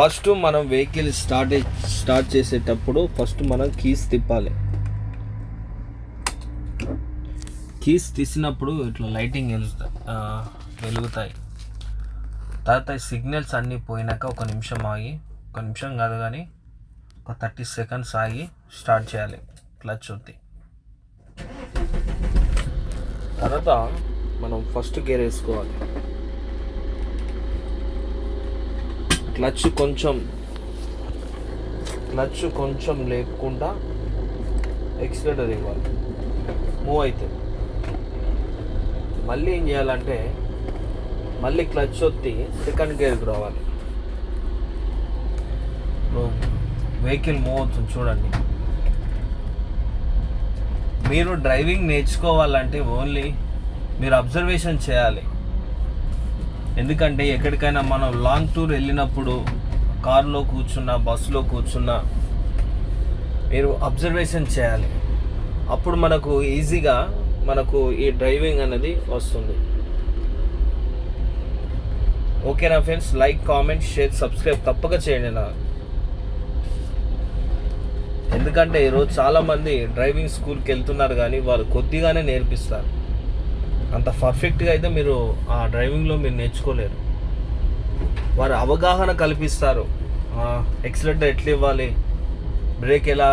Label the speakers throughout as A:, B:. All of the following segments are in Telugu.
A: ఫస్ట్ మనం వెహికల్ స్టార్ట్ స్టార్ట్ చేసేటప్పుడు ఫస్ట్ మనం కీస్ తిప్పాలి. కీస్ తీసినప్పుడు ఇట్లా లైటింగ్ వెలుగుతాయి వెలుగుతాయి. తర్వాత సిగ్నల్స్ అన్నీ పోయినాక ఒక నిమిషం ఆగి ఒక నిమిషం కాదు కానీ ఒక థర్టీ సెకండ్స్ ఆగి స్టార్ట్ చేయాలి. క్లచ్ వద్ది తర్వాత మనం ఫస్ట్ గేర్ వేసుకోవాలి. క్లచ్ కొంచెం క్లచ్ కొంచెం లేకుండా ఎక్సిలేటర్ ఇవ్వాలి. మూవ్ అయితే. మళ్ళీ ఏం చేయాలంటే మళ్ళీ క్లచ్ ఒత్తి సెకండ్ గేర్కి రావాలి. వెహికల్ మూవ్ అవుతుంది చూడండి. మీరు డ్రైవింగ్ నేర్చుకోవాలంటే ఓన్లీ మీరు అబ్జర్వేషన్ చేయాలి. ఎందుకంటే ఎక్కడికైనా మనం లాంగ్ టూర్ వెళ్ళినప్పుడు కారులో కూర్చున్నా బస్సులో కూర్చున్నా మీరు అబ్జర్వేషన్ చేయాలి. అప్పుడు మనకు ఈజీగా మనకు ఈ డ్రైవింగ్ అనేది వస్తుంది. ఓకేనా friends like comment share subscribe తప్పక చేయండి నా. ఎందుకంటే ఈరోజు చాలామంది డ్రైవింగ్ స్కూల్కి వెళ్తున్నారు కానీ వాళ్ళు కొద్దిగానే నేర్పిస్తారు. అంత పర్ఫెక్ట్గా అయితే మీరు ఆ డ్రైవింగ్లో మీరు నేర్చుకోలేరు. వారు అవగాహన కల్పిస్తారు. ఎక్సలెటర్ ఎట్లా ఇవ్వాలి? బ్రేక్ ఎలా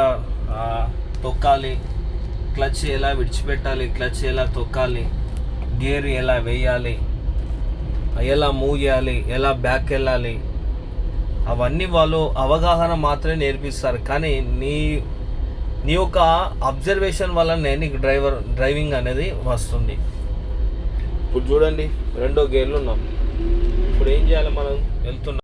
A: తొక్కాలి? క్లచ్ ఎలా విడిచిపెట్టాలి? క్లచ్ ఎలా తొక్కాలి? గేర్ ఎలా వేయాలి? ఎలా మూవ్ చేయాలి? ఎలా బ్యాక్ వెళ్ళాలి? అవన్నీ వాళ్ళు అవగాహన మాత్రమే నేర్పిస్తారు. కానీ నీ నీ యొక్క అబ్జర్వేషన్ వల్లనే నీకు డ్రైవర్ డ్రైవింగ్ అనేది వస్తుంది. ఇప్పుడు చూడండి రెండో గేర్లు ఉన్నాం. ఇప్పుడు ఏం చేయాలి మనం? వెళ్తున్నాం.